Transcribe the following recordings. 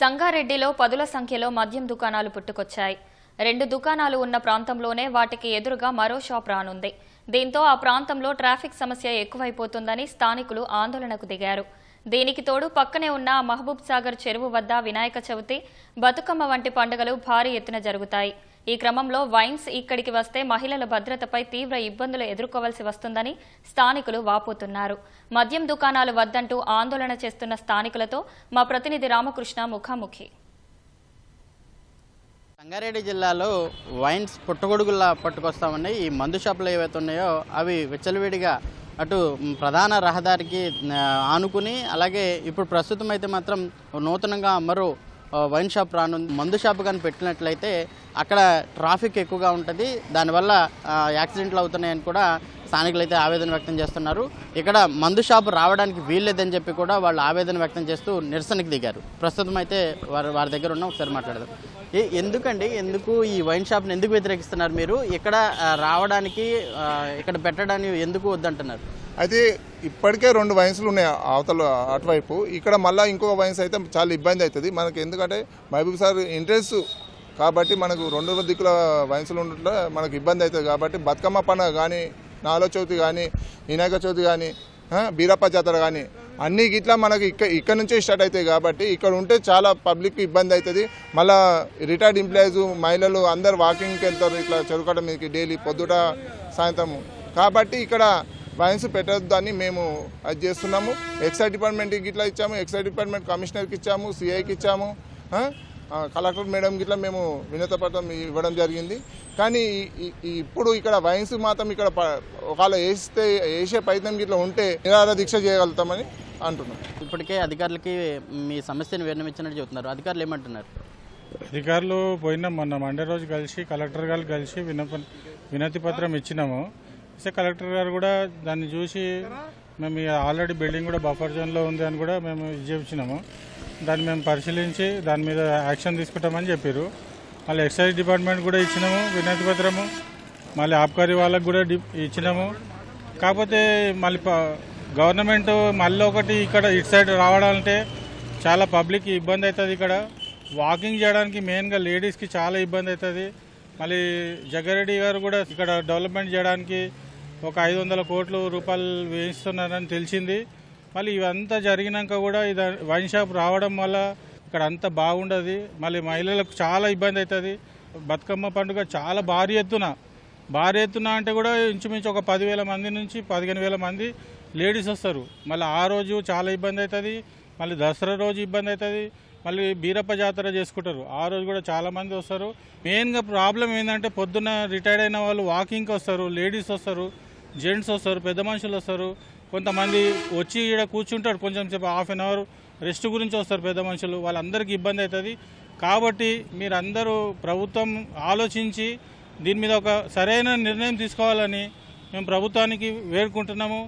సంగారెడ్డిలో పదుల సంఖ్యలో మద్యం దుకాణాలు పుట్టుకొచ్చాయి. రెండు దుకాణాలు ఉన్న ప్రాంతంలోనే వాటికి ఎదురుగా మరో షాప్ రానుంది. దీంతో ఆ ప్రాంతంలో ట్రాఫిక్ సమస్య ఎక్కువైపోతుందని స్థానికులు ఆందోళనకు దిగారు. దీనికి తోడు పక్కనే ఉన్న మహబూబ్ సాగర్ చెరువు వద్ద వినాయక చవితి బతుకమ్మ వంటి పండుగలు భారీ ఎత్తున జరుగుతాయి. ఈ క్రమంలో వైన్స్ ఇక్కడికి వస్తే మహిళల భద్రతపై తీవ్ర ఇబ్బందులు ఎదుర్కోవాల్సి వస్తుందని స్థానికులు వాపోతున్నారు. మద్యం దుకాణాలు వద్దంటూ ఆందోళన చేస్తున్న స్థానికులతో మా ప్రతినిధి రామకృష్ణ ముఖాముఖి. సంగారెడ్డి జిల్లాలో వైన్స్ పుట్టగొడుగుల్లా పట్టుకొస్తామని ఈ మందు షాపులు ఏవైతే ఉన్నాయో అవి విచ్చలవిడిగా అటు ప్రధాన రహదారికి ఆనుకుని అలాగే ఇప్పుడు ప్రస్తుతం అయితే మాత్రం నూతనంగా మరో వైన్ షాప్ రానుంది మందు షాప్ కానీ పెట్టినట్లయితే అక్కడ ట్రాఫిక్ ఎక్కువగా ఉంటుంది. దానివల్ల యాక్సిడెంట్లు అవుతున్నాయని కూడా స్థానికులు అయితే ఆవేదన వ్యక్తం చేస్తున్నారు. ఇక్కడ మందు షాప్ రావడానికి వీల్లేదని చెప్పి కూడా వాళ్ళు ఆవేదన వ్యక్తం చేస్తూ నిరసనకు దిగారు. ప్రస్తుతం అయితే వారి వారి దగ్గర ఉన్న ఒకసారి మాట్లాడదాం. ఏ- ఎందుకండి? ఎందుకు ఈ వైన్ షాప్ని ఎందుకు వ్యతిరేకిస్తున్నారు మీరు? ఇక్కడ రావడానికి ఇక్కడ పెట్టడానికి ఎందుకు వద్దంటున్నారు? అయితే ఇప్పటికే రెండు వైన్స్లు ఉన్నాయి అవతల అటువైపు. ఇక్కడ మళ్ళీ ఇంకొక వైన్స్ అయితే చాలా ఇబ్బంది అవుతుంది. మనకి ఎందుకంటే మహబూబ్ సార్ ఇంట్రెస్ట్ కాబట్టి మనకు రెండు దిక్కుల వయసులు ఉండటం మనకు ఇబ్బంది అవుతుంది కాబట్టి బతుకమ్మ పండుగ కానీ నాలో చవితి కానీ వినాయక చవితి కానీ బీరప్ప జాతర కానీ అన్ని గిట్లా మనకి ఇక్కడ ఇక్కడ నుంచే స్టార్ట్ అవుతాయి కాబట్టి ఇక్కడ ఉంటే చాలా పబ్లిక్ ఇబ్బంది అవుతుంది. మళ్ళా రిటైర్డ్ ఎంప్లాయీస్ మహిళలు అందరు వాకింగ్కి వెళ్తారు ఇట్లా చెరుకట మీదకి డైలీ పొద్దుట సాయంత్రము కాబట్టి ఇక్కడ వైన్స్ పెట్టద్దు అని మేము అది చేస్తున్నాము. ఎక్సైజ్ డిపార్ట్మెంట్కి ఇట్లా ఇచ్చాము. ఎక్సైజ్ డిపార్ట్మెంట్ కమిషనర్కి ఇచ్చాము సిఐకి ఇచ్చాము కలెక్టర్ మేడం గిట్లా మేము వినత పత్రం ఇవ్వడం జరిగింది. కానీ ఇప్పుడు ఇక్కడ వైన్స్ మాత్రం ఇక్కడ ఒకవేళ వేస్తే వేసే ప్రయత్నం గిట్లా ఉంటే నిరాహార దీక్ష చేయగలుగుతామని అంటున్నాం. ఇప్పటికే అధికారులకి మీ సమస్యను విన్నవించినట్టు చెబుతున్నారు. అధికారులు ఏమంటున్నారు? అధికారులు పోయిన మొన్న మండే రోజు కలిసి కలెక్టర్ గారు కలిసి వినప వినతి పత్రం ఇచ్చినాము. ఇస్తే కలెక్టర్ గారు కూడా దాన్ని చూసి మేము ఈ ఆల్రెడీ బిల్డింగ్ కూడా బఫర్ జోన్లో ఉంది అని కూడా మేము ఇది ఇచ్చినాము దాన్ని మేము పరిశీలించి దాని మీద యాక్షన్ తీసుకుంటామని చెప్పారు మళ్ళీ ఎక్సైజ్ డిపార్ట్మెంట్ కూడా ఇచ్చినాము వినతి పత్రము. మళ్ళీ ఆబ్కారీ వాళ్ళకు కూడా డి- ఇచ్చినాము. కాకపోతే మళ్ళీ ప- గవర్నమెంట్ మళ్ళీ ఒకటి ఇక్కడ ఇటు సైడ్ రావడాలంటే చాలా పబ్లిక్ ఇబ్బంది అవుతుంది ఇక్కడ. వాకింగ్ చేయడానికి మెయిన్గా లేడీస్కి చాలా ఇబ్బంది అవుతుంది మళ్ళీ జగ్గారెడ్డి గారు కూడా ఇక్కడ డెవలప్మెంట్ చేయడానికి ఒక ఐదు వందల కోట్లు రూపాయలు వేయిస్తున్నారని తెలిసింది. మళ్ళీ ఇవంతా జరిగినాక కూడా ఇది వైన్ షాప్ రావడం వల్ల ఇక్కడ అంతా బాగుండదు. మళ్ళీ మహిళలకు చాలా ఇబ్బంది అవుతుంది బతుకమ్మ పండుగ చాలా భారీ ఎత్తున. భారీ ఎత్తున అంటే కూడా ఇంచుమించు ఒక పదివేల మంది నుంచి పదిహేను వేల మంది లేడీస్ వస్తారు. మళ్ళీ ఆ రోజు చాలా ఇబ్బంది అవుతుంది మళ్ళీ దసరా రోజు ఇబ్బంది అవుతుంది మళ్ళీ బీరప్ప జాతర చేసుకుంటారు. ఆ రోజు కూడా చాలా మంది వస్తారు. మెయిన్గా ప్రాబ్లం ఏంటంటే పొద్దున్న రిటైర్డ్ అయిన వాళ్ళు వాకింగ్కి వస్తారు. లేడీస్ వస్తారు. జెంట్స్ వస్తారు. పెద్ద మనుషులు వస్తారు. కొంతమంది వచ్చి ఇక్కడ కూర్చుంటారు. కొంచెం సేపు హాఫ్ అన్ అవర్ రెస్ట్ గురించి వస్తారు పెద్ద మనుషులు. వాళ్ళందరికీ ఇబ్బంది అవుతుంది కాబట్టి మీరందరూ ప్రభుత్వం ఆలోచించి దీని మీద ఒక సరైన నిర్ణయం తీసుకోవాలని మేము ప్రభుత్వానికి వేడుకుంటున్నాము.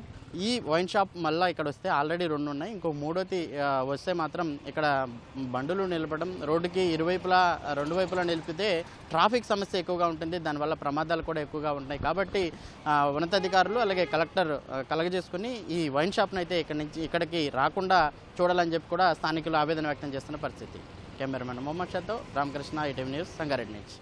ఈ వైన్ షాప్ మళ్ళీ ఇక్కడ వస్తే ఆల్రెడీ రెండు ఉన్నాయి. ఇంకో మూడోది వస్తే మాత్రం ఇక్కడ బండులు నిలపడం రోడ్డుకి ఇరువైపులా రెండు వైపులా నిలిపితే ట్రాఫిక్ సమస్య ఎక్కువగా ఉంటుంది. దానివల్ల ప్రమాదాలు కూడా ఎక్కువగా ఉంటాయి కాబట్టి ఉన్నతాధికారులు అలాగే కలెక్టర్ కలగజేసుకుని ఈ వైన్ షాప్ను అయితే ఇక్కడ నుంచి ఇక్కడికి రాకుండా చూడాలని చెప్పి కూడా స్థానికులు ఆవేదన వ్యక్తం చేస్తున్న పరిస్థితి. కెమెరామెన్ మొహమ్మద్ షాతో రామకృష్ణ ఈటీవీ న్యూస్ సంగారెడ్డి నుంచి.